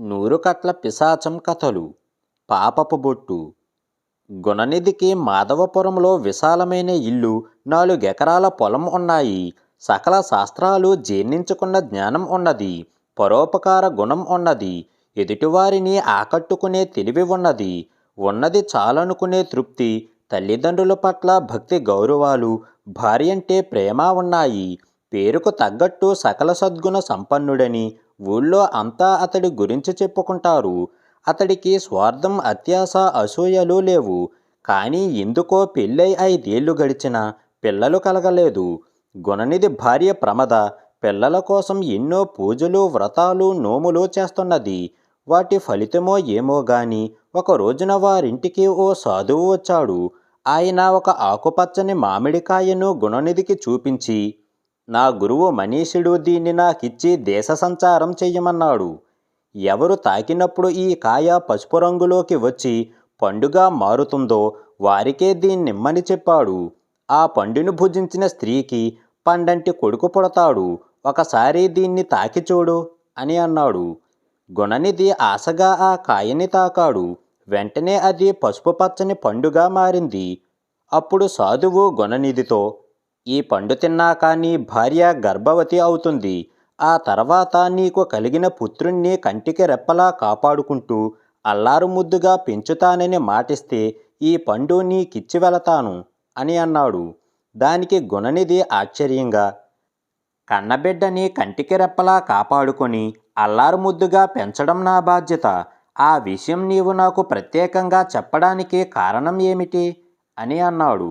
నూరుకట్ల పిశాచం కథలు పాపపు బొట్టు. గుణనిధికి మాధవపురంలో విశాలమైన ఇల్లు నాలుగెకరాల పొలం ఉన్నాయి. సకల శాస్త్రాలు జీర్ణించుకున్న జ్ఞానం ఉన్నది పరోపకార గుణం ఉన్నది. ఎదుటివారిని ఆకట్టుకునే తెలివి ఉన్నది ఉన్నది చాలనుకునే తృప్తి. తల్లిదండ్రుల పట్ల భక్తి గౌరవాలు భార్య అంటే ప్రేమ ఉన్నాయి. పేరుకు తగ్గట్టు సకల సద్గుణ సంపన్నుడని ఊళ్ళో అంతా అతడి గురించి చెప్పుకుంటారు. అతడికి స్వార్థం అత్యాశ అసూయలు లేవు. కానీ ఎందుకో పెళ్ళై ఐదేళ్ళు గడిచినా పిల్లలు కలగలేదు. గుణనిధి భార్య ప్రమద పిల్లల కోసం ఎన్నో పూజలు వ్రతాలు నోములు చేస్తున్నది. వాటి ఫలితమో ఏమో గాని ఒక రోజున వారింటికి ఓ సాధువు వచ్చాడు. ఆయన ఒక ఆకుపచ్చని మామిడికాయను గుణనిధికి చూపించి నా గురువు మనీషుడు దీన్ని నాకిచ్చి దేశ సంచారం చెయ్యమన్నాడు. ఎవరు తాకినప్పుడు ఈ కాయ పసుపు రంగులోకి వచ్చి పండుగా మారుతుందో వారికే దీన్నిమ్మని చెప్పాడు. ఆ పండును భుజించిన స్త్రీకి పండంటి కొడుకు పుడతాడు. ఒకసారి దీన్ని తాకి చూడు అని అన్నాడు. గుణనిధి ఆశగా ఆ కాయని తాకాడు. వెంటనే అది పసుపు పచ్చని పండుగా మారింది. అప్పుడు సాధువు గుణనిధితో ఈ పండు తిన్నాక నీ భార్య గర్భవతి అవుతుంది. ఆ తర్వాత నీకు కలిగిన పుత్రుణ్ణి కంటికి రెప్పలా కాపాడుకుంటూ అల్లారు ముద్దుగా పెంచుతానని మాటిస్తే ఈ పండు నీకిచ్చి వెళతాను అని అన్నాడు. దానికి గుణనిధి ఆశ్చర్యంగా కన్నబిడ్డని కంటికి రెప్పలా కాపాడుకొని అల్లారు ముద్దుగా పెంచడం నా బాధ్యత. ఆ విషయం నీవు నాకు ప్రత్యేకంగా చెప్పడానికి కారణం ఏమిటి? అని అన్నాడు.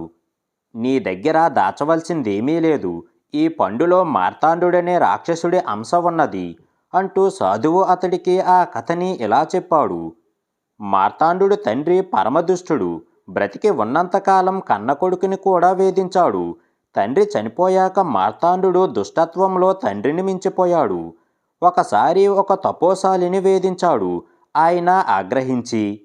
నీ దగ్గర దాచవలసిందేమీ లేదు. ఈ పండులో మార్తాండుడనే రాక్షసుడి అంశ ఉన్నది అంటూ సాధువు అతడికి ఆ కథని ఇలా చెప్పాడు. మార్తాండు తండ్రి పరమదుష్టుడు బ్రతికి ఉన్నంతకాలం కన్న కొడుకుని కూడా వేధించాడు. తండ్రి చనిపోయాక మార్తాండు దుష్టత్వంలో తండ్రిని మించిపోయాడు. ఒకసారి ఒక తపోశాలిని వేధించాడు. ఆయన ఆగ్రహించి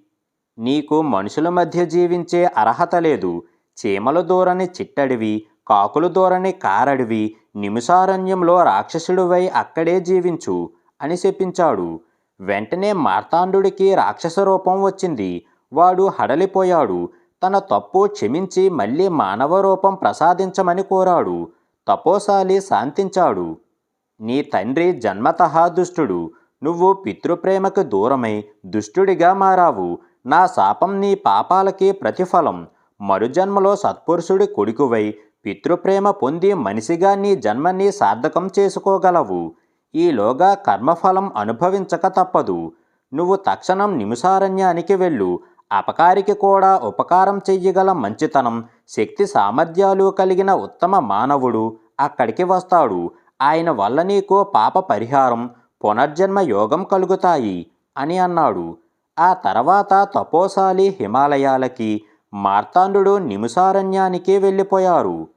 నీకు మనుషుల మధ్య జీవించే అర్హత లేదు. చీమలు దూరని చిట్టడివి కాకులు దూరని కారడివి నిమిషారణ్యంలో రాక్షసుడివై అక్కడే జీవించు అని చెప్పించాడు వెంటనే మార్తాండుడికి రాక్షస రూపం వచ్చింది. వాడు హడలిపోయాడు. తన తప్పు క్షమించి మళ్ళీ మానవ రూపం ప్రసాదించమని కోరాడు. తపోశాలి శాంతించాడు. నీ తండ్రి జన్మతః దుష్టుడు. నువ్వు పితృప్రేమకు దూరమై దుష్టుడిగా మారావు. నా శాపం నీ పాపాలకి ప్రతిఫలం. మరుజన్మలో సత్పురుషుడి కొడుకువై పితృప్రేమ పొంది మనిషిగా నీ జన్మని సార్థకం చేసుకోగలవు. ఈలోగా కర్మఫలం అనుభవించక తప్పదు. నువ్వు తక్షణం నిమిషారణ్యానికి వెళ్ళు. అపకారికి కూడా ఉపకారం చెయ్యగల మంచితనం శక్తి సామర్థ్యాలు కలిగిన ఉత్తమ మానవుడు అక్కడికి వస్తాడు. ఆయన వల్ల నీకు పాప పరిహారం పునర్జన్మ యోగం కలుగుతాయి అని అన్నాడు. ఆ తర్వాత తపోసాలి హిమాలయాలకి మార్తాండు నిమిషారణ్యానికి వెళ్ళిపోయారు.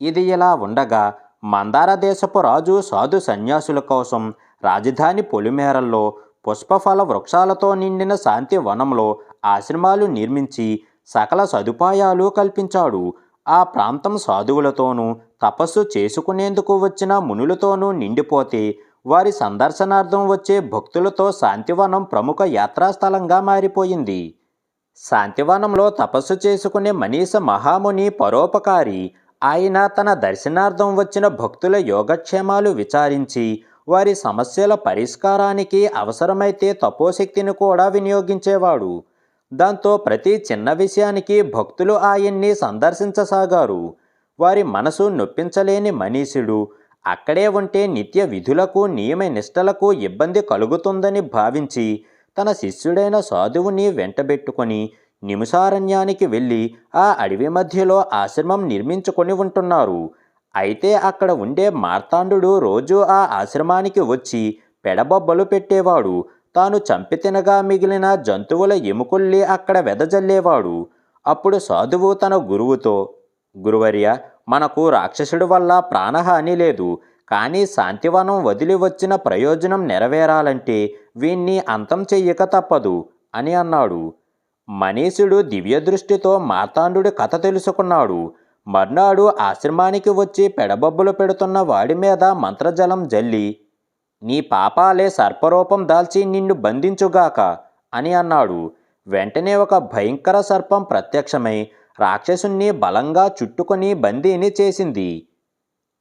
ఇది ఇలా ఉండగా మందార దేశపు రాజు సాధు సన్యాసుల కోసం రాజధాని పొలిమేరల్లో పుష్పఫల వృక్షాలతో నిండిన శాంతి వనంలో ఆశ్రమాలు నిర్మించి సకల సదుపాయాలు కల్పించాడు. ఆ ప్రాంతం సాధువులతోనూ తపస్సు చేసుకునేందుకు వచ్చిన మునులతోనూ నిండిపోతే వారి సందర్శనార్థం వచ్చే భక్తులతో శాంతివనం ప్రముఖ యాత్రాస్థలంగా మారిపోయింది. శాంతివనంలో తపస్సు చేసుకునే మనీష మహాముని పరోపకారి. ఆయన తన దర్శనార్థం వచ్చిన భక్తుల యోగక్షేమాలు విచారించి వారి సమస్యల పరిష్కారానికి అవసరమైతే తపోశక్తిని కూడా వినియోగించేవాడు. దాంతో ప్రతి చిన్న విషయానికి భక్తులు ఆయన్ని సందర్శించసాగారు. వారి మనసు నొప్పించలేని మనీషుడు అక్కడే ఉంటే నిత్య విధులకు నియమ నిష్టలకు ఇబ్బంది కలుగుతుందని భావించి తన శిష్యుడైన సాధువుని వెంటబెట్టుకొని నిమిషారణ్యానికి వెళ్ళి ఆ అడవి మధ్యలో ఆశ్రమం నిర్మించుకొని ఉంటున్నారు. అయితే అక్కడ ఉండే మార్తాండు రోజు ఆ ఆశ్రమానికి వచ్చి పెడబొబ్బలు పెట్టేవాడు. తాను చంపి తినగా మిగిలిన జంతువుల ఎముకల్ని అక్కడ వెదజల్లేవాడు. అప్పుడు సాధువు తన గురువుతో గురువర్య మనకు రాక్షసుడి వల్ల ప్రాణహాని లేదు. కానీ శాంతివనం వదిలి వచ్చిన ప్రయోజనం నెరవేరాలంటే వీణ్ణి అంతం చెయ్యక తప్పదు అని అన్నాడు. మనీషుడు దివ్యదృష్టితో మార్తాండు కథ తెలుసుకున్నాడు. మర్నాడు ఆశ్రమానికి వచ్చి పెడబొబ్బులు పెడుతున్న వాడి మీద మంత్రజలం జల్లి నీ పాపాలే సర్పరూపం దాల్చి నిన్ను బంధించుగాక అని అన్నాడు. వెంటనే ఒక భయంకర సర్పం ప్రత్యక్షమై రాక్షసుణ్ణి బలంగా చుట్టుకొని బందీని చేసింది.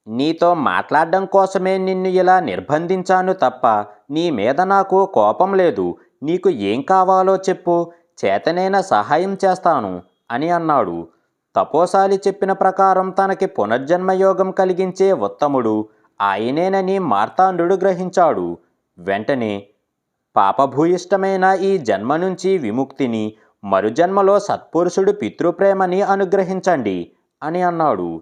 నీతో మాట్లాడడం కోసమే నిన్ను ఇలా నిర్బంధించాను తప్ప నీ మీద నాకు కోపం లేదు. నీకు ఏం కావాలో చెప్పు. చేతనైన సహాయం చేస్తాను అని అన్నాడు. తపోసాలి చెప్పిన ప్రకారం తనకి పునర్జన్మయోగం కలిగించే ఉత్తముడు. ఆయనేనని మార్తాండు గ్రహించాడు. వెంటనే పాపభూయిష్టమైన ఈ జన్మ నుంచి విముక్తిని మరుజన్మలో సత్పురుషుడు పితృప్రేమని అనుగ్రహించండి అని అన్నాడు.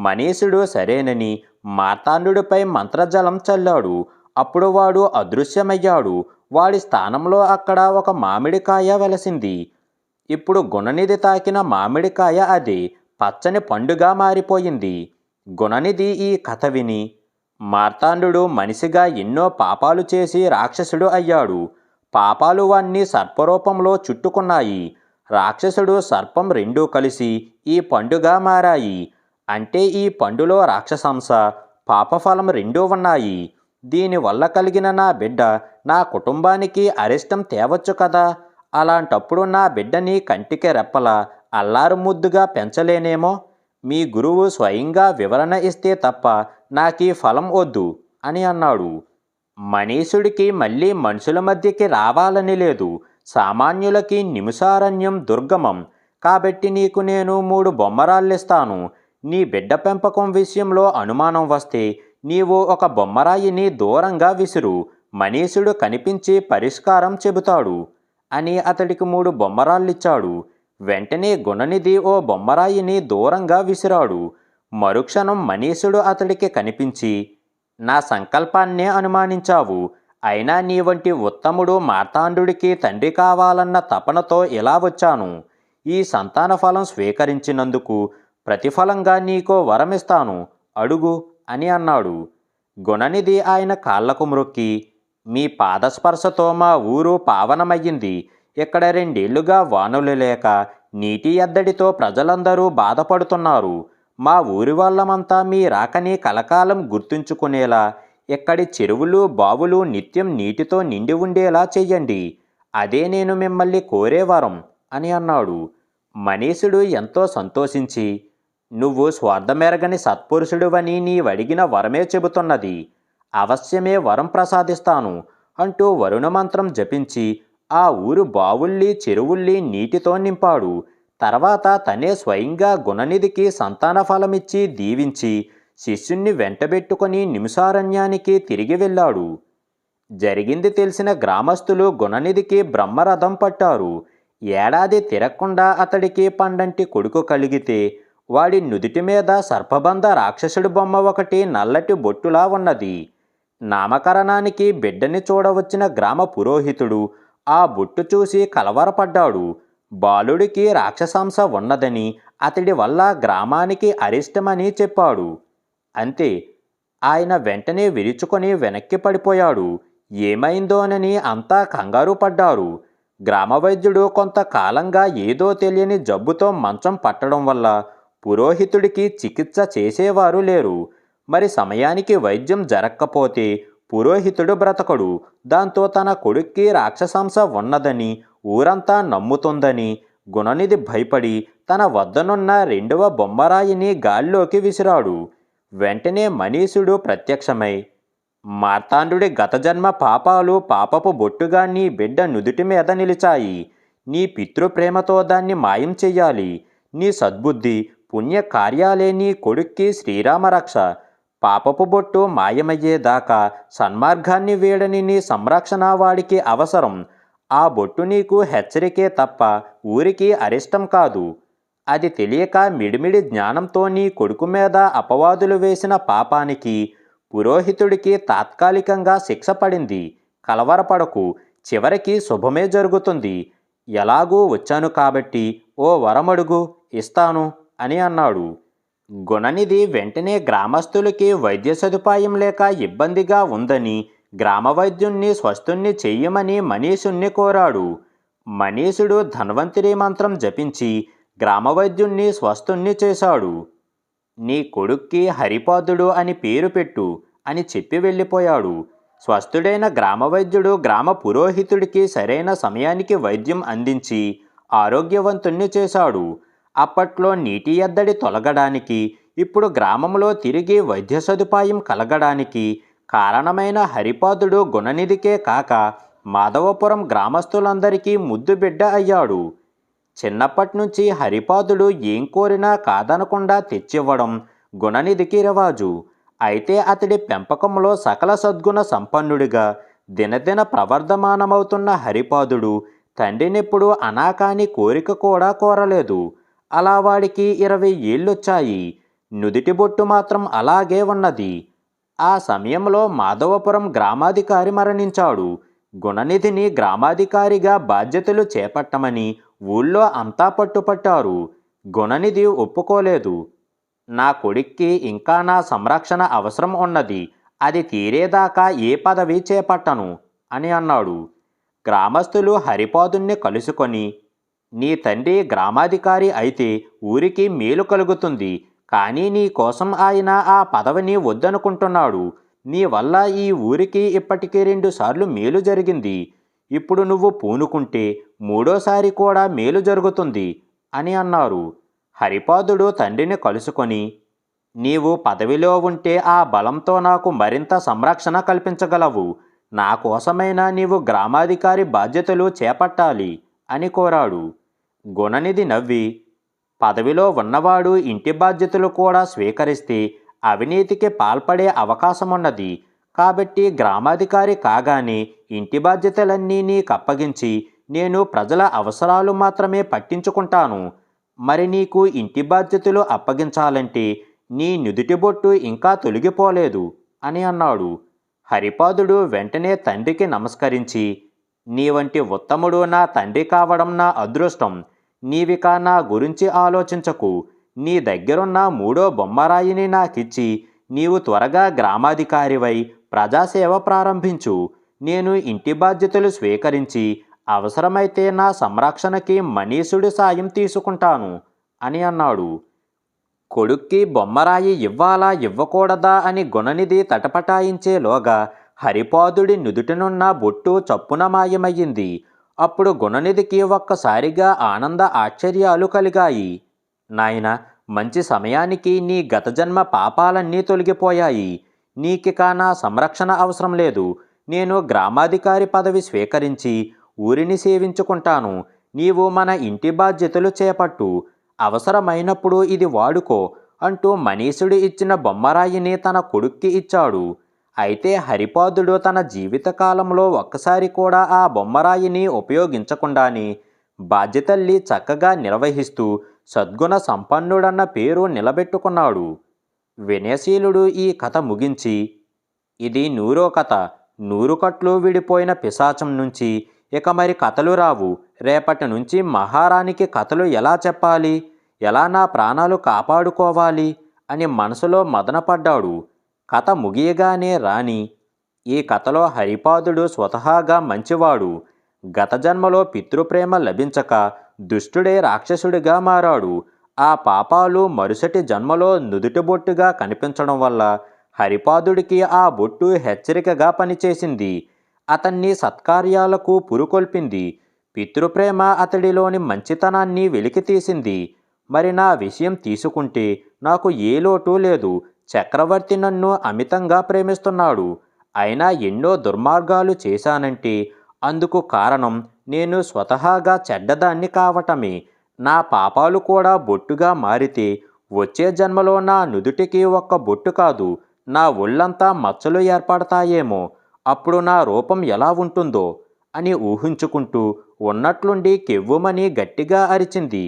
మనీషుడు సరేనని మార్తాండుడిపై మంత్రజలం చల్లాడు. అప్పుడు వాడు అదృశ్యమయ్యాడు. వాడి స్థానంలో అక్కడ ఒక మామిడికాయ వెలసింది. ఇప్పుడు గుణనిధి తాకిన మామిడికాయ అది పచ్చని పండుగా మారిపోయింది. గుణనిధి ఈ కథ విని మార్తాండు మనిషిగా ఎన్నో పాపాలు చేసి రాక్షసుడు అయ్యాడు. పాపాలు వాణ్ణి సర్పరూపంలో చుట్టుకున్నాయి. రాక్షసుడు సర్పం రెండూ కలిసి ఈ పండుగ మారాయి. అంటే ఈ పండులో రాక్షసంస పాపఫలం రెండూ ఉన్నాయి. దీనివల్ల కలిగిన నా బిడ్డ నా కుటుంబానికి అరిష్టం తేవచ్చు కదా? అలాంటప్పుడు నా బిడ్డని కంటికి రెప్పల అల్లారు ముద్దుగా పెంచలేనేమో? మీ గురువు స్వయంగా వివరణ ఇస్తే తప్ప నాకీ ఫలం వద్దు అని అన్నాడు. మనీషుడికి మళ్ళీ మనుషుల మధ్యకి రావాలని లేదు. సామాన్యులకి నిమిషారణ్యం దుర్గమం. కాబట్టి నీకు నేను మూడు బొమ్మరాళ్ళిస్తాను. నీ బిడ్డ పెంపకం విషయంలో అనుమానం వస్తే నీవు ఒక బొమ్మరాయిని దూరంగా విసురు మనీషుడు కనిపించి పరిష్కారం చెబుతాడు అని అతడికి మూడు బొమ్మరాళ్ళిచ్చాడు. వెంటనే గుణనిధి ఓ బొమ్మరాయిని దూరంగా విసిరాడు. మరుక్షణం మనీషుడు అతడికి కనిపించి నా సంకల్పాన్నే అనుమానించావు. అయినా నీ వంటి ఉత్తముడు మార్తాండుడికి తండ్రి కావాలన్న తపనతో ఇలా వచ్చాను. ఈ సంతాన ఫలం స్వీకరించినందుకు ప్రతిఫలంగా నీకో వరమిస్తాను అడుగు అని అన్నాడు. గుణనిధి ఆయన కాళ్ళకు మ్రొక్కి మీ పాదస్పర్శతో మా ఊరు పావనమయ్యింది. ఇక్కడ రెండేళ్ళుగా వానులు లేక నీటి ఎద్దడితో ప్రజలందరూ బాధపడుతున్నారు. మా ఊరి వాళ్ళమంతా మీ రాకని కలకాలం గుర్తుంచుకునేలా ఇక్కడి చెరువులు బావులు నిత్యం నీటితో నిండి ఉండేలా చెయ్యండి. అదే నేను మిమ్మల్ని కోరేవారం అని అన్నాడు. మనీషుడు ఎంతో సంతోషించి నువ్వు స్వార్థమెరగని సత్పురుషుడువని నీవడిగిన వరమే చెబుతున్నది. అవశ్యమే వరం ప్రసాదిస్తాను అంటూ వరుణ మంత్రం జపించి ఆ ఊరు బావుల్లి చెరువుల్లి నీటితో నింపాడు. తర్వాత తనే స్వయంగా గుణనిధికి సంతాన ఫలమిచ్చి దీవించి శిష్యుణ్ణి వెంటబెట్టుకొని నిమిషారణ్యానికి తిరిగి వెళ్ళాడు. జరిగింది తెలిసిన గ్రామస్తులు గుణనిధికి బ్రహ్మరథం పట్టారు. ఏడాది తిరగకుండా అతడికి పండంటి కొడుకు కలిగితే వాడి నుదిటి మీద సర్పబంధ రాక్షసుడి బొమ్మ ఒకటి నల్లటి బొట్టులా ఉన్నది. నామకరణానికి బిడ్డని చూడవచ్చిన గ్రామ పురోహితుడు ఆ బొట్టు చూసి కలవరపడ్డాడు. బాలుడికి రాక్షసంస ఉన్నదని అతడి వల్ల గ్రామానికి అరిష్టమని చెప్పాడు. అంతే. ఆయన వెంటనే విరుచుకొని వెనక్కి పడిపోయాడు. ఏమైందోనని అంతా కంగారు పడ్డారు. గ్రామ వైద్యుడు కొంతకాలంగా ఏదో తెలియని జబ్బుతో మంచం పట్టడం వల్ల పురోహితుడికి చికిత్స చేసేవారు లేరు. మరి సమయానికి వైద్యం జరక్కపోతే పురోహితుడు బ్రతకడు. దాంతో తన కొడుక్కి రాక్షసంస ఉన్నదని ఊరంతా నమ్ముతుందని గుణనిధి భయపడి తన వద్దనున్న రెండవ బొమ్మరాయిని గాల్లోకి విసిరాడు. వెంటనే మనీషుడు ప్రత్యక్షమై మార్తాండుడి గత జన్మ పాపాలు పాపపు బొట్టుగా నీ బిడ్డ నుదుటి మీద నిలిచాయి. నీ పితృప్రేమతో దాన్ని మాయం చెయ్యాలి. నీ సద్బుద్ధి పుణ్యకార్యాలేని నీ కొడుక్కి శ్రీరామరక్ష. పాపపు బొట్టు మాయమయ్యేదాకా సన్మార్గాన్ని వీడని నీ సంరక్షణ వాడికి అవసరం. ఆ బొట్టు నీకు హెచ్చరికే తప్ప ఊరికి అరిష్టం కాదు. అది తెలియక మిడిమిడి జ్ఞానంతో నీ కొడుకు మీద అపవాదులు వేసిన పాపానికి పురోహితుడికి తాత్కాలికంగా శిక్ష పడింది. కలవరపడకు. చివరికి శుభమే జరుగుతుంది. ఎలాగూ వచ్చాను కాబట్టి ఓ వరమడుగు ఇస్తాను. అని అన్నాడు. గుణనిధి వెంటనే గ్రామస్తులకి వైద్య సదుపాయం లేక ఇబ్బందిగా ఉందని గ్రామ వైద్యుణ్ణి స్వస్థుణ్ణి చెయ్యమని మనీషుణ్ణి కోరాడు. మనీషుడు ధన్వంతరి మంత్రం జపించి గ్రామ వైద్యుణ్ణి స్వస్థుణ్ణి చేశాడు. నీ కొడుక్కి హరిపాదుడు అని పేరు పెట్టు అని చెప్పి వెళ్ళిపోయాడు. స్వస్థుడైన గ్రామ వైద్యుడు గ్రామ పురోహితుడికి సరైన సమయానికి వైద్యం అందించి ఆరోగ్యవంతుణ్ణి చేశాడు. అప్పట్లో నీటి ఎద్దడి తొలగడానికి ఇప్పుడు గ్రామంలో తిరిగి వైద్య సదుపాయం కలగడానికి కారణమైన హరిపాదుడు గుణనిధికే కాక మాధవపురం గ్రామస్తులందరికీ ముద్దు బిడ్డ అయ్యాడు. చిన్నప్పటి నుంచి హరిపాదుడు ఏం కోరినా కాదనకుండా తెచ్చివ్వడం గుణనిధికి రివాజు. అయితే అతడి పెంపకంలో సకల సద్గుణ సంపన్నుడిగా దినదిన ప్రవర్ధమానమవుతున్న హరిపాదుడు తండ్రినెప్పుడు అనాకాని కోరిక కూడా కోరలేదు. అలా వాడికి ఇరవై ఏళ్ళొచ్చాయి. నుదిటి బొట్టు మాత్రం అలాగే ఉన్నది. ఆ సమయంలో మాధవపురం గ్రామాధికారి మరణించాడు. గుణనిధిని గ్రామాధికారిగా బాధ్యతలు చేపట్టమని ఊళ్ళో అంతా పట్టుపట్టారు. గుణనిధి ఒప్పుకోలేదు. నా కొడుక్కి ఇంకా నా సంరక్షణ అవసరం ఉన్నది. అది తీరేదాకా ఏ పదవి చేపట్టను అని అన్నాడు. గ్రామస్తులు హరిపాదుణ్ణి కలుసుకొని నీ తండ్రి గ్రామాధికారి అయితే ఊరికి మేలు కలుగుతుంది. కానీ నీ కోసం ఆయన ఆ పదవిని వద్దనుకుంటున్నాడు. నీ వల్ల ఈ ఊరికి ఇప్పటికే రెండు సార్లు మేలు జరిగింది. ఇప్పుడు నువ్వు పూనుకుంటే మూడోసారి కూడా మేలు జరుగుతుంది అని అన్నారు. హరిపాదుడు తండ్రిని కలుసుకొని నీవు పదవిలో ఉంటే ఆ బలంతో నాకు మరింత సంరక్షణ కల్పించగలవు. నా కోసమైనా నీవు గ్రామాధికారి బాధ్యతలు చేపట్టాలి అని కోరాడు. గుణనిధి నవ్వి పదవిలో ఉన్నవాడు ఇంటి బాధ్యతలు కూడా స్వీకరిస్తే అవినీతికి పాల్పడే అవకాశమున్నది. కాబట్టి గ్రామాధికారి కాగానే ఇంటి బాధ్యతలన్నీ నీకు అప్పగించి నేను ప్రజల అవసరాలు మాత్రమే పట్టించుకుంటాను. మరి నీకు ఇంటి బాధ్యతలు అప్పగించాలంటే నీ నుదుటి బొట్టు ఇంకా తొలగిపోలేదు అని అన్నాడు. హరిపాదుడు వెంటనే తండ్రికి నమస్కరించి నీ వంటి ఉత్తముడు నా తండ్రి కావడం నా అదృష్టం. నీవిక నా గురించి ఆలోచించకు. నీ దగ్గరున్న మూడో బొమ్మరాయిని నాకిచ్చి నీవు త్వరగా గ్రామాధికారివై ప్రజాసేవ ప్రారంభించు. నేను ఇంటి బాధ్యతలు స్వీకరించి అవసరమైతే నా సంరక్షణకి మనీషుడి సాయం తీసుకుంటాను అని అన్నాడు. కొడుక్కి బొమ్మరాయి ఇవ్వాలా ఇవ్వకూడదా అని గుణనిధి తటపటాయించేలోగా హరిపాదుడి నుదుటినున్న బొట్టు చప్పున మాయమయ్యింది. అప్పుడు గుణనిధికి ఒక్కసారిగా ఆనంద ఆశ్చర్యాలు కలిగాయి. నాయన మంచి సమయానికి నీ గత జన్మ పాపాలన్నీ తొలగిపోయాయి. నీకిక నా సంరక్షణ అవసరం లేదు. నేను గ్రామాధికారి పదవి స్వీకరించి ఊరిని సేవించుకుంటాను. నీవు మన ఇంటి బాధ్యతలు చేపట్టు. అవసరమైనప్పుడు ఇది వాడుకో అంటూ మనీషుడు ఇచ్చిన బొమ్మరాయిని తన కొడుక్కి ఇచ్చాడు. అయితే హరిపాదుడు తన జీవితకాలంలో ఒక్కసారి కూడా ఆ బొమ్మరాయిని ఉపయోగించకుండానే బాధ్యతల్ని చక్కగా నిర్వహిస్తూ సద్గుణ సంపన్నుడన్న పేరు నిలబెట్టుకున్నాడు. వినయశీలుడు ఈ కథ ముగించి ఇది నూరో కథ. నూరు కట్లు విడిపోయిన పిశాచం నుంచి ఇక మరి కథలు రావు. రేపటి నుంచి మహారాణికి కథలు ఎలా చెప్పాలి? ఎలా నా ప్రాణాలు కాపాడుకోవాలి? అని మనసులో మదనపడ్డాడు. కథ ముగియగానే రాణి ఈ కథలో హరిపాదుడు స్వతహాగా మంచివాడు. గత జన్మలో పితృప్రేమ లభించక దుష్టుడే రాక్షసుడిగా మారాడు. ఆ పాపాలు మరుసటి జన్మలో నుదుటి బొట్టుగా కనిపించడం వల్ల హరిపాదుడికి ఆ బొట్టు హెచ్చరికగా పనిచేసింది. అతన్ని సత్కార్యాలకు పురుకొల్పింది. పితృప్రేమ అతడిలోని మంచితనాన్ని వెలికితీసింది. మరి నా విషయం తీసుకుంటే నాకు ఏ లోటు లేదు. చక్రవర్తి నన్ను అమితంగా ప్రేమిస్తున్నాడు. అయినా ఎన్నో దుర్మార్గాలు చేశానంటే అందుకు కారణం నేను స్వతహాగా చెడ్డదాన్ని కావటమే. నా పాపాలు కూడా బొట్టుగా మారితే వచ్చే జన్మలో నా నుదుటికి ఒక్క బొట్టు కాదు నా ఒళ్ళంతా మచ్చలు ఏర్పడతాయేమో. అప్పుడు నా రూపం ఎలా ఉంటుందో అని ఊహించుకుంటూ ఉన్నట్లుండి కెవ్వుమని గట్టిగా అరిచింది.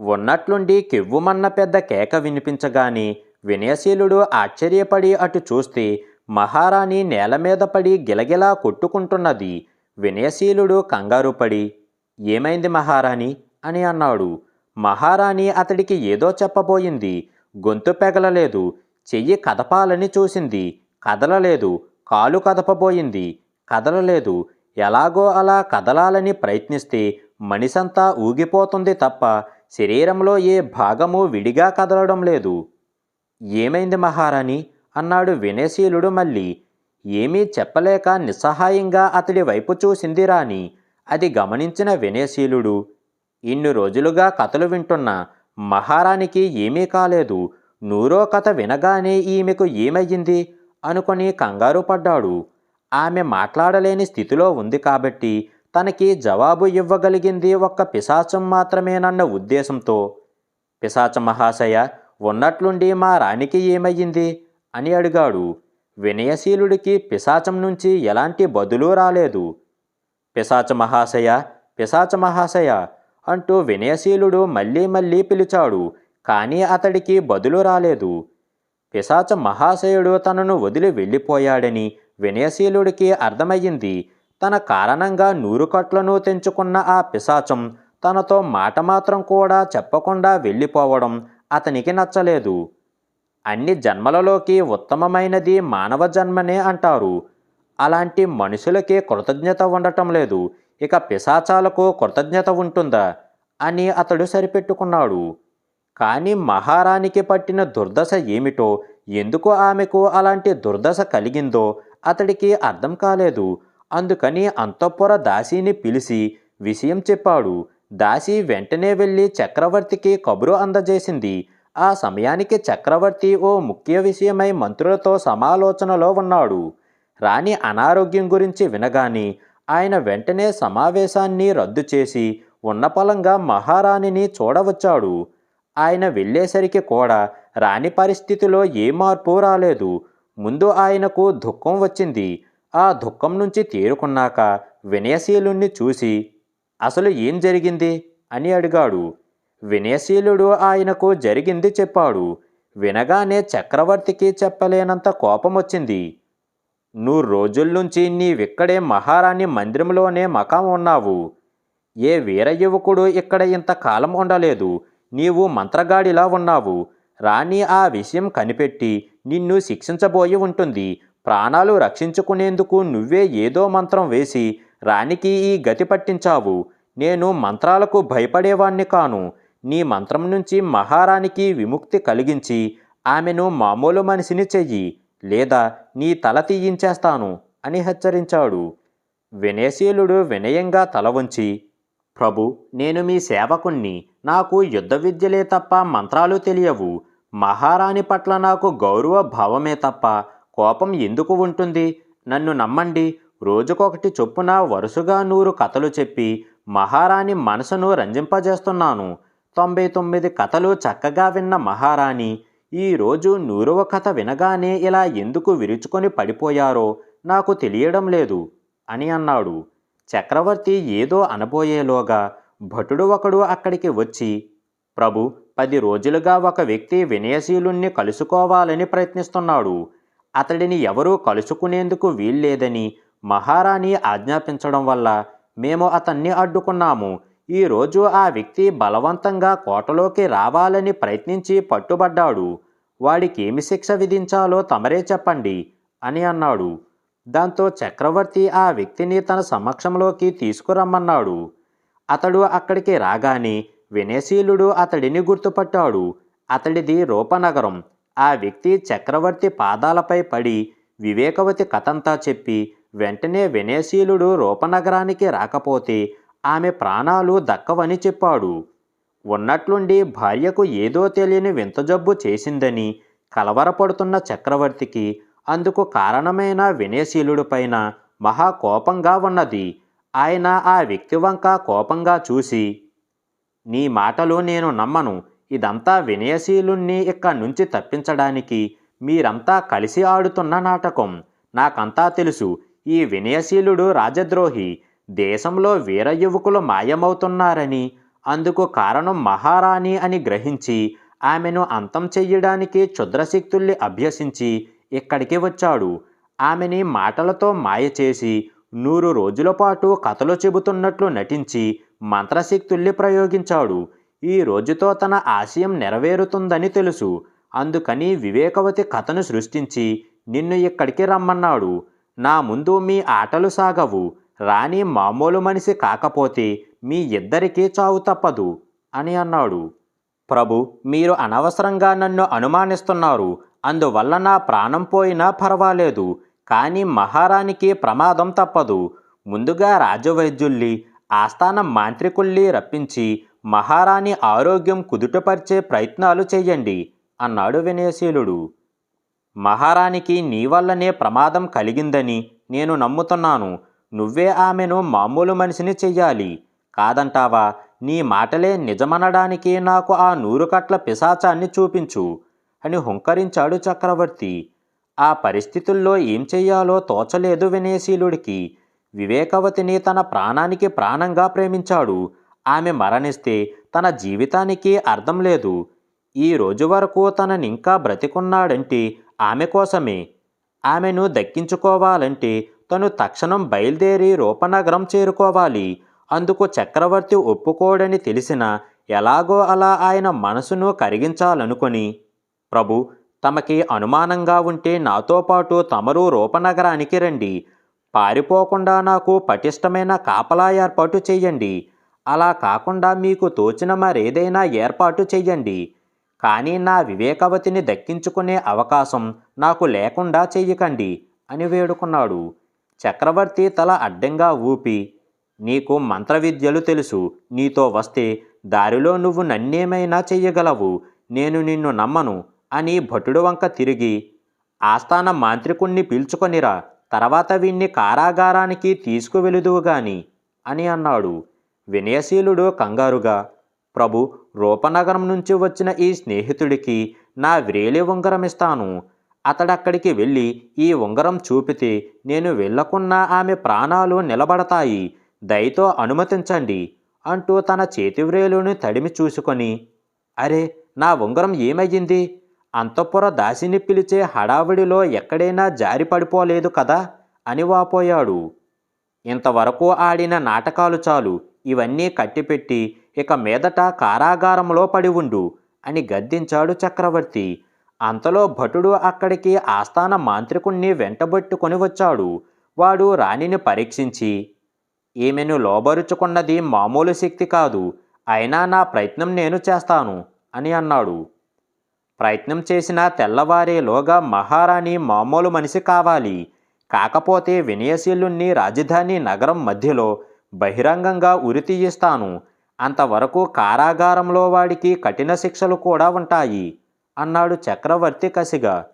ఉన్నట్లుండి కెవ్వుమన్న పెద్ద కేక వినిపించగానే వినయశీలుడు ఆశ్చర్యపడి అటు చూస్తే మహారాణి నేల మీద పడి గిలగిలా కొట్టుకుంటున్నది. వినయశీలుడు కంగారుపడి ఏమైంది మహారాణి? అని అన్నాడు. మహారాణి అతడికి ఏదో చెప్పబోయింది. గొంతు పెగలలేదు. చెయ్యి కదపాలని చూసింది. కదలలేదు. కాలు కదపబోయింది. కదలలేదు. ఎలాగో అలా కదలాలని ప్రయత్నిస్తే మనిషంతా ఊగిపోతుంది తప్ప శరీరంలో ఏ భాగము విడిగా కదలడం లేదు. ఏమైంది మహారాణి? అన్నాడు వినయశీలుడు మళ్ళీ. ఏమీ చెప్పలేక నిస్సహాయంగా అతడి వైపు చూసింది రాణి. అది గమనించిన వినయశీలుడు. ఇన్ని రోజులుగా కథలు వింటున్న మహారాణికి ఏమీ కాలేదు. నూరో కథ వినగానే ఈమెకు ఏమయ్యింది? అనుకొని కంగారు పడ్డాడు. ఆమె మాట్లాడలేని స్థితిలో ఉంది కాబట్టి తనకి జవాబు ఇవ్వగలిగింది ఒక్క పిశాచం మాత్రమేనన్న ఉద్దేశంతో. పిశాచ మహాశయ ఉన్నట్లుండి మా రాణికి ఏమయ్యింది? అని అడిగాడు. వినయశీలుడికి పిశాచం నుంచి ఎలాంటి బదులు రాలేదు. పిశాచ మహాశయ పిశాచ మహాశయ అంటూ వినయశీలుడు మళ్ళీ మళ్ళీ పిలిచాడు. కానీ అతడికి బదులు రాలేదు. పిశాచ మహాశయుడు తనను వదిలి వెళ్ళిపోయాడని వినయశీలుడికి అర్థమయ్యింది. తన కారణంగా నూరు కట్లను తెంచుకున్న ఆ పిశాచం తనతో మాట మాత్రం కూడా చెప్పకుండా వెళ్ళిపోవడం అతనికి నచ్చలేదు. అన్ని జన్మలలోకి ఉత్తమమైనది మానవ జన్మనే అంటారు. అలాంటి మనుషులకి కృతజ్ఞత ఉండటం లేదు. ఇక పిశాచాలకు కృతజ్ఞత ఉంటుందా? అని అతడు సరిపెట్టుకున్నాడు. కానీ మహారాణికి పట్టిన దుర్దశ ఏమిటో ఎందుకు ఆమెకు అలాంటి దుర్దశ కలిగిందో అతడికి అర్థం కాలేదు. అందుకని అంతఃపుర దాసీని పిలిచి విషయం చెప్పాడు. దాసి వెంటనే వెళ్ళి చక్రవర్తికి కబురు అందజేసింది. ఆ సమయానికి చక్రవర్తి ఓ ముఖ్య విషయమై మంత్రులతో సమాలోచనలో ఉన్నాడు. రాణి అనారోగ్యం గురించి వినగాని ఆయన వెంటనే సమావేశాన్ని రద్దు చేసి ఉన్నపలంగా మహారాణిని చూడవచ్చాడు. ఆయన వెళ్ళేసరికి కూడా రాణి పరిస్థితిలో ఏ మార్పు రాలేదు. ముందు ఆయనకు దుఃఖం వచ్చింది. ఆ దుఃఖం నుంచి తేరుకున్నాక వినయశీలుణ్ణి చూసి అసలు ఏం జరిగింది? అని అడిగాడు. వినయశీలుడు ఆయనకు జరిగింది చెప్పాడు. వినగానే చక్రవర్తికి చెప్పలేనంత కోపం వచ్చింది నువ్వు రోజుల్నుంచి నీవిక్కడే మహారాణి మందిరంలోనే మకాం ఉన్నావు. ఏ వీర యువకుడు ఇక్కడ ఇంతకాలం ఉండలేదు. నీవు మంత్రగాడిలా ఉన్నావు. రాణి ఆ విషయం కనిపెట్టి నిన్ను శిక్షించబోయి ఉంటుంది. ప్రాణాలు రక్షించుకునేందుకు నువ్వే ఏదో మంత్రం వేసి రాణికి ఈ గతి పట్టించావు. నేను మంత్రాలకు భయపడేవాణ్ణి కాను. నీ మంత్రం నుంచి మహారాణికి విముక్తి కలిగించి ఆమెను మామూలు మనిషిని చెయ్యి. లేదా నీ తల తీయించేస్తాను అని హెచ్చరించాడు. వినయశీలుడు వినయంగా తల వంచి ప్రభు నేను మీ సేవకుణ్ణి. నాకు యుద్ధ విద్యలే తప్ప మంత్రాలు తెలియవు. మహారాణి పట్ల నాకు గౌరవ భావమే తప్ప కోపం ఎందుకు ఉంటుంది? నన్ను నమ్మండి. రోజుకొకటి చొప్పున వరుసగా నూరు కథలు చెప్పి మహారాణి మనసును రంజింపజేస్తున్నాను. తొంభై తొమ్మిది కథలు చక్కగా విన్న మహారాణి ఈరోజు నూరవ కథ వినగానే ఇలా ఎందుకు విరుచుకొని పడిపోయారో నాకు తెలియడం లేదు అని అన్నాడు. చక్రవర్తి ఏదో అనబోయేలోగా భటుడు ఒకడు అక్కడికి వచ్చి ప్రభు పది రోజులుగా ఒక వ్యక్తి వినయశీలుణ్ణి కలుసుకోవాలని ప్రయత్నిస్తున్నాడు. అతడిని ఎవరూ కలుసుకునేందుకు వీల్లేదని మహారాణి ఆజ్ఞాపించడం వల్ల మేము అతన్ని అడ్డుకున్నాము. ఈరోజు ఆ వ్యక్తి బలవంతంగా కోటలోకి రావాలని ప్రయత్నించి పట్టుబడ్డాడు. వాడికి ఏమి శిక్ష విధించాలో తమరే చెప్పండి అని అన్నాడు. దాంతో చక్రవర్తి ఆ వ్యక్తిని తన సమక్షంలోకి తీసుకురమ్మన్నాడు. అతడు అక్కడికి రాగానే వినయశీలుడు అతడిని గుర్తుపట్టాడు. అతడిది రూపనగరం. ఆ వ్యక్తి చక్రవర్తి పాదాలపై పడి వివేకవతి కథంతా చెప్పి వెంటనే వినయశీలుడు రూపనగరానికి రాకపోతే ఆమె ప్రాణాలు దక్కవని చెప్పాడు. ఉన్నట్లుండి భార్యకు ఏదో తెలియని వింత జబ్బు చేసిందని కలవరపడుతున్న చక్రవర్తికి అందుకు కారణమైన వినయశీలుడు పైన మహా కోపంగా ఉన్నది. ఆయన ఆ వ్యక్తి వంక కోపంగా చూసి నీ మాటలు నేను నమ్మను. ఇదంతా వినయశీలుణ్ణి ఇక్కడి నుంచి తప్పించడానికి మీరంతా కలిసి ఆడుతున్న నాటకం. నాకంతా తెలుసు. ఈ వినయశీలుడు రాజద్రోహి దేశంలో వీర యువకులు మాయమవుతున్నారని అందుకు కారణం మహారాణి అని గ్రహించి ఆమెను అంతం చెయ్యడానికి క్షుద్రశక్తుల్ని అభ్యసించి ఇక్కడికి వచ్చాడు. ఆమెని మాటలతో మాయ చేసి నూరు రోజుల పాటు కథలు చెబుతున్నట్లు నటించి మంత్రశక్తుల్ని ప్రయోగించాడు. ఈ రోజుతో తన ఆశయం నెరవేరుతుందని తెలుసు. అందుకని వివేకవతి కథను సృష్టించి నిన్ను ఇక్కడికి రమ్మన్నాడు. నా ముందు మీ ఆటలు సాగవు రాణి మామూలు మనిషి కాకపోతే మీ ఇద్దరికీ చావు తప్పదు అని అన్నాడు. ప్రభు మీరు అనవసరంగా నన్ను అనుమానిస్తున్నారు. అందువల్ల నా ప్రాణం పోయినా పర్వాలేదు కానీ మహారాణికి ప్రమాదం తప్పదు. ముందుగా రాజవైద్యుల్ని ఆస్థాన మాంత్రికుల్ని రప్పించి మహారాణి ఆరోగ్యం కుదుటపరిచే ప్రయత్నాలు చేయండి అన్నాడు వినయశీలుడు. మహారాణికి నీ వల్లనే ప్రమాదం కలిగిందని నేను నమ్ముతున్నాను. నువ్వే ఆమెను మామూలు మనిషిని చెయ్యాలి. కాదంటావా? నీ మాటలే నిజమనడానికి నాకు ఆ నూరుకట్ల పిశాచాన్ని చూపించు అని హుంకరించాడు చక్రవర్తి. ఆ పరిస్థితుల్లో ఏం చెయ్యాలో తోచలేదు వినయశీలుడికి. వివేకవతిని తన ప్రాణానికి ప్రాణంగా ప్రేమించాడు. ఆమె మరణిస్తే తన జీవితానికి అర్థం లేదు. ఈ రోజు వరకు తననింకా బ్రతికున్నాడంటే ఆమె కోసమే. ఆమెను దక్కించుకోవాలంటే తను తక్షణం బయలుదేరి రూపనగరం చేరుకోవాలి. అందుకు చక్రవర్తి ఒప్పుకోడని తెలిసిన ఎలాగో అలా ఆయన మనసును కరిగించాలనుకొని ప్రభు తమకి అనుమానంగా ఉంటే నాతో పాటు తమరు రూపనగరానికి రండి. పారిపోకుండా నాకు పటిష్టమైన కాపలా ఏర్పాటు చేయండి. అలా కాకుండా మీకు తోచిన మరేదైనా ఏర్పాటు చెయ్యండి కానీ నా వివేకవతిని దక్కించుకునే అవకాశం నాకు లేకుండా చెయ్యకండి అని వేడుకున్నాడు. చక్రవర్తి తల అడ్డంగా ఊపి నీకు మంత్రవిద్యలు తెలుసు నీతో వస్తే దారిలో నువ్వు నన్నేమైనా చెయ్యగలవు నేను నిన్ను నమ్మను అని భటుడు వంక తిరిగి ఆస్థాన మాంత్రికుణ్ణి పీల్చుకొనిరా తర్వాత వీణ్ణి కారాగారానికి తీసుకువెలుదువుగాని అని అన్నాడు. వినయశీలుడు కంగారుగా ప్రభు రూపనగరం నుంచి వచ్చిన ఈ స్నేహితుడికి నా వ్రేలి ఉంగరం ఇస్తాను. అతడక్కడికి వెళ్ళి ఈ ఉంగరం చూపితే నేను వెళ్ళకున్నా ఆమె ప్రాణాలు నిలబడతాయి. దయతో అనుమతించండి అంటూ తన చేతివ్రేలుని తడిమి చూసుకొని అరే నా ఉంగరం ఏమయ్యింది? అంతఃపుర దాసిని పిలిచే హడావిడిలో ఎక్కడైనా జారి పడిపోలేదు కదా? అని వాపోయాడు. ఇంతవరకు ఆడిన నాటకాలు చాలు. ఇవన్నీ కట్టిపెట్టి ఇక మీదట కారాగారంలో పడి ఉండు అని గద్దించాడు చక్రవర్తి. అంతలో భటుడు అక్కడికి ఆస్థాన మాంత్రికుణ్ణి వెంటబెట్టుకొని వచ్చాడు. వాడు రాణిని పరీక్షించి ఈమెను లోబరుచుకున్నది మామూలు శక్తి కాదు. అయినా నా ప్రయత్నం నేను చేస్తాను అని అన్నాడు. ప్రయత్నం చేసిన తెల్లవారేలోగా మహారాణి మామూలు మనిషి కావాలి. కాకపోతే వినయశీలుణ్ణి రాజధాని నగరం మధ్యలో బహిరంగంగా ఉరితీయిస్తాను అంతవరకు కారాగారంలో వాడికి కఠిన శిక్షలు కూడా ఉంటాయి అన్నాడు చక్రవర్తి కసిగా.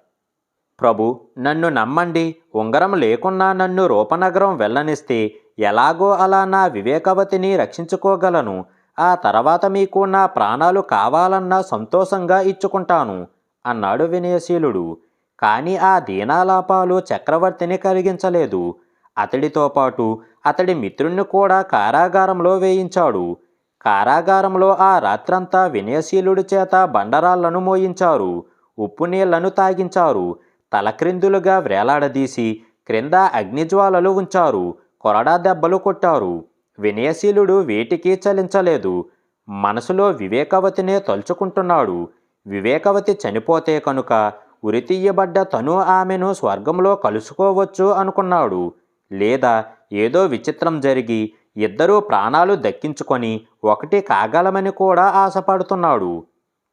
ప్రభు నన్ను నమ్మండి. ఉంగరం లేకున్నా నన్ను రూపనగరం వెళ్ళనిస్తే ఎలాగో అలా నా వివేకవతిని రక్షించుకోగలను. ఆ తర్వాత మీకు నా ప్రాణాలు కావాలన్నా సంతోషంగా ఇచ్చుకుంటాను అన్నాడు వినయశీలుడు. కానీ ఆ దీనాలాపాలు చక్రవర్తిని కలిగించలేదు అతడితో పాటు అతడి మిత్రుణ్ణి కూడా కారాగారంలో వేయించాడు. కారాగారంలో ఆ రాత్రంతా వినయశీలుడి చేత బండరాళ్ళను మోయించారు. ఉప్పు నీళ్ళను తాగించారు. తలక్రిందులుగా వ్రేలాడదీసి క్రింద అగ్నిజ్వాలలు ఉంచారు. కొరడా దెబ్బలు కొట్టారు. వినయశీలుడు వేటికి చలించలేదు. మనసులో వివేకవతినే తలుచుకుంటున్నాడు. వివేకవతి చనిపోతే కనుక ఉరితీయబడ్డ తను ఆమెను స్వర్గంలో కలుసుకోవచ్చు అనుకున్నాడు. లేదా ఏదో విచిత్రం జరిగి ఇద్దరూ ప్రాణాలు దక్కించుకొని ఒకటి కాగలమని కూడా ఆశపడుతున్నాడు.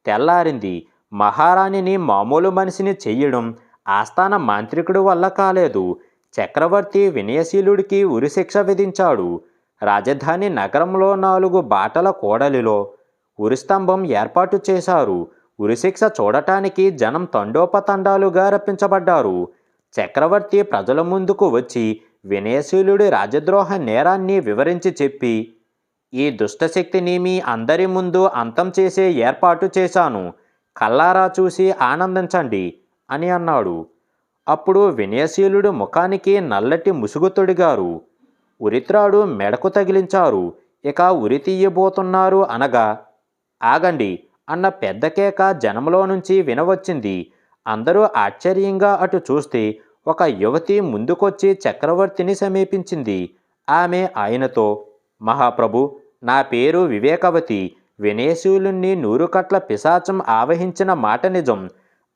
తెల్లారింది మహారాణిని మామూలు మనిషిని చెయ్యడం ఆస్థాన మాంత్రికుడి వల్ల కాలేదు. చక్రవర్తి వినయశీలుడికి ఉరిశిక్ష విధించాడు. రాజధాని నగరంలో నాలుగు బాటల కోడలిలో ఉరిస్తంభం ఏర్పాటు చేశారు. ఉరిశిక్ష చూడటానికి జనం తండోపతండాలుగా రప్పించబడ్డారు. చక్రవర్తి ప్రజల ముందుకు వచ్చి వినయశీలుడి రాజద్రోహ నేరాన్ని వివరించి చెప్పి ఈ దుష్టశక్తిని మీ అందరి ముందు అంతం చేసే ఏర్పాటు చేశాను. కల్లారా చూసి ఆనందించండి అని అన్నాడు. అప్పుడు వినయశీలుడు ముఖానికి నల్లటి ముసుగు తొడిగారు. ఉరిత్రాడు మెడకు తగిలించారు. ఇక ఉరి తీయబోతున్నారు అనగా ఆగండి అన్న పెద్ద కేక జనంలో నుంచి వినవచ్చింది. అందరూ ఆశ్చర్యంగా అటు చూస్తే ఒక యువతి ముందుకొచ్చి చక్రవర్తిని సమీపించింది. ఆమె ఆయనతో మహాప్రభు నా పేరు వివేకవతి. వినేశూలుణ్ణి నూరుకట్ల పిశాచం ఆవహించిన మాట నిజం.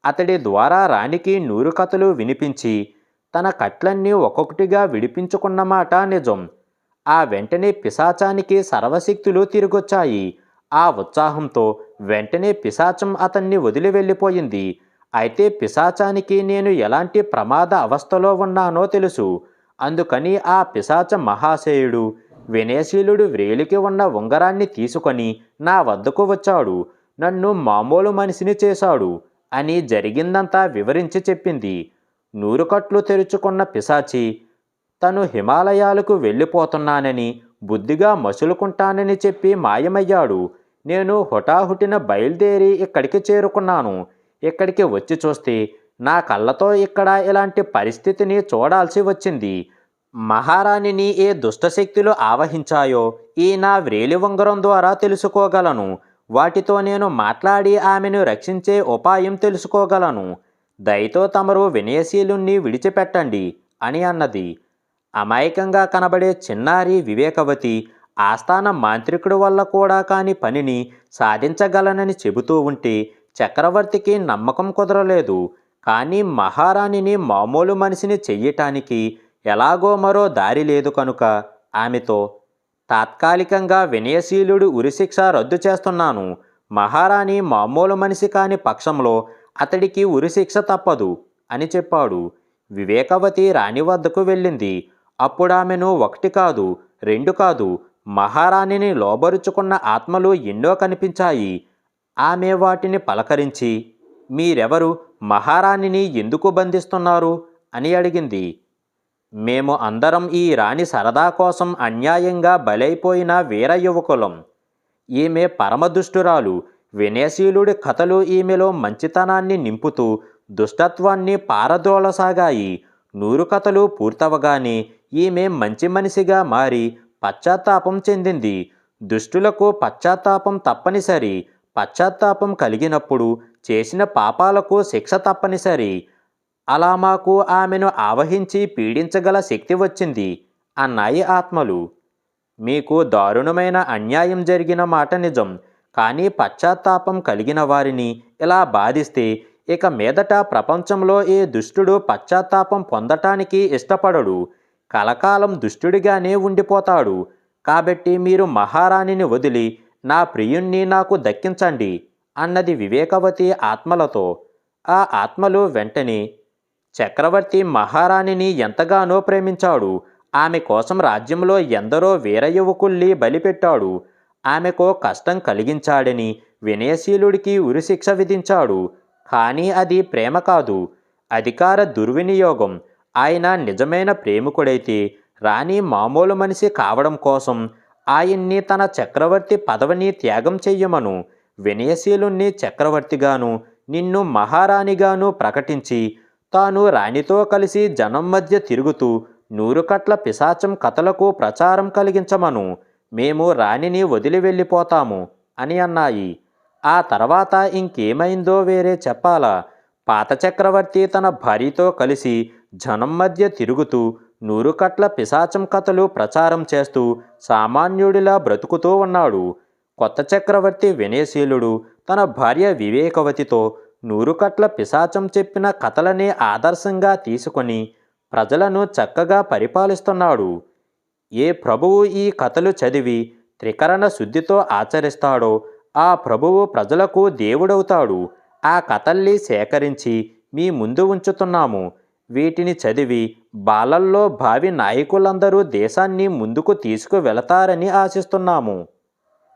అతడి ద్వారా రాణికి నూరు కథలు వినిపించి తన కట్లన్నీ ఒక్కొక్కటిగా విడిపించుకున్న మాట నిజం. ఆ వెంటనే పిశాచానికి సర్వశక్తులు తిరిగొచ్చాయి. ఆ ఉత్సాహంతో వెంటనే పిశాచం అతన్ని వదిలి వెళ్ళిపోయింది. అయితే పిశాచానికి నేను ఎలాంటి ప్రమాద అవస్థలో ఉన్నానో తెలుసు. అందుకని ఆ పిశాచ మహాశయుడు వినయశీలుడు వ్రేలికి ఉన్న ఉంగరాన్ని తీసుకొని నా వద్దకు వచ్చాడు. నన్ను మామూలు మనిషిని చేశాడు అని జరిగిందంతా వివరించి చెప్పింది. నూరుకట్లు తెరుచుకున్న పిశాచి తను హిమాలయాలకు వెళ్ళిపోతున్నానని బుద్ధిగా మసులుకుంటానని చెప్పి మాయమయ్యాడు. నేను హుటాహుటిన బయలుదేరి ఇక్కడికి చేరుకున్నాను. ఇక్కడికి వచ్చి చూస్తే నా కళ్ళతో ఇక్కడ ఇలాంటి పరిస్థితిని చూడాల్సి వచ్చింది. మహారాణిని ఏ దుష్టశక్తులు ఆవహించాయో ఈ నా వ్రేలి ఉంగరం ద్వారా తెలుసుకోగలను. వాటితో నేను మాట్లాడి ఆమెను రక్షించే ఉపాయం తెలుసుకోగలను. దయతో తమరు వినయశీలుణ్ణి విడిచిపెట్టండి అని అన్నది. అమాయకంగా కనబడే చిన్నారి వివేకవతి ఆస్థాన మాంత్రికుడు వల్ల కూడా కాని పనిని సాధించగలనని చెబుతూ ఉంటే చక్రవర్తికి నమ్మకం కుదరలేదు. కానీ మహారాణిని మామూలు మనిషిని చెయ్యటానికి ఎలాగో మరో దారి లేదు కనుక ఆమెతో తాత్కాలికంగా వినయశీలుడు ఉరిశిక్ష రద్దు చేస్తున్నాను. మహారాణి మామూలు మనిషి కాని పక్షంలో అతడికి ఉరిశిక్ష తప్పదు అని చెప్పాడు. వివేకవతి రాణి వద్దకు వెళ్ళింది. అప్పుడు ఆమెను ఒకటి కాదు రెండు కాదు. మహారాణిని లోబరుచుకున్న ఆత్మలు ఎన్నో కనిపించాయి. ఆమె వాటిని పలకరించి మీరెవరు? మహారాణిని ఎందుకు బంధిస్తున్నారు? అని అడిగింది. మేము అందరం ఈ రాణి సరదా కోసం అన్యాయంగా బలైపోయిన వీర యువకులం. ఈమె పరమదుష్టురాలు. వినయశీలుడి కథలు ఈమెలో మంచితనాన్ని నింపుతూ దుష్టత్వాన్ని పారద్రోలసాగాయి. నూరు కథలు పూర్తవగానే ఈమె మంచి మనిషిగా మారి పశ్చాత్తాపం చెందింది. దుష్టులకు పశ్చాత్తాపం తప్పనిసరి. పశ్చాత్తాపం కలిగినప్పుడు చేసిన పాపాలకు శిక్ష తప్పనిసరి. అలా మాకు ఆమెను ఆవహించి పీడించగల శక్తి వచ్చింది అన్నాయి ఆత్మలు. మీకు దారుణమైన అన్యాయం జరిగిన మాట నిజం కానీ పశ్చాత్తాపం కలిగిన వారిని ఇలా బాధిస్తే ఇక మీదట ప్రపంచంలో ఏ దుష్టుడు పశ్చాత్తాపం పొందటానికి ఇష్టపడడు. కలకాలం దుష్టుడిగానే ఉండిపోతాడు. కాబట్టి మీరు మహారాణిని వదిలి నా ప్రియుణ్ణి నాకు దక్కించండి అన్నది వివేకవతి ఆత్మలతో. ఆ ఆత్మలు వెంటనే చక్రవర్తి మహారాణిని ఎంతగానో ప్రేమించాడు. ఆమె కోసం రాజ్యంలో ఎందరో వీర యువకుల్ని బలిపెట్టాడు. ఆమెకు కష్టం కలిగించాడని వినయశీలుడికి ఉరిశిక్ష విధించాడు. కానీ అది ప్రేమ కాదు. అధికార దుర్వినియోగం. ఆయన నిజమైన ప్రేమికుడైతే రాణి మామూలు మనిషి కావడం కోసం ఆయన్ని తన చక్రవర్తి పదవిని త్యాగం చెయ్యమను వినయశీలుణ్ణి చక్రవర్తిగాను నిన్ను మహారాణిగాను ప్రకటించి తాను రాణితో కలిసి జనం మధ్య తిరుగుతూ నూరుకట్ల పిశాచం కథలకు ప్రచారం కలిగించమను మేము రాణిని వదిలి వెళ్ళిపోతాము అని అన్నాయి. ఆ తర్వాత ఇంకేమైందో వేరే చెప్పాలా. పాత చక్రవర్తి తన భార్యతో కలిసి జనం మధ్య తిరుగుతూ నూరుకట్ల పిశాచం కథలు ప్రచారం చేస్తూ సామాన్యుడిలా బ్రతుకుతూ ఉన్నాడు. కొత్త చక్రవర్తి వినయశీలుడు తన భార్య వివేకవతితో నూరుకట్ల పిశాచం చెప్పిన కథలని ఆదర్శంగా తీసుకొని ప్రజలను చక్కగా పరిపాలిస్తున్నాడు. ఏ ప్రభువు ఈ కథలు చదివి త్రికరణ శుద్ధితో ఆచరిస్తాడో ఆ ప్రభువు ప్రజలకు దేవుడవుతాడు. ఆ కథల్ని సేకరించి మీ ముందు ఉంచుతున్నాము. వీటిని చదివి బాలల్లో భావి నాయకులందరూ దేశాన్ని ముందుకు తీసుకువెళతారని ఆశిస్తున్నాము.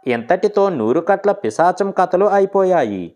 ఇంతటితో నూరుకట్ల పిశాచం కథలు అయిపోయాయి.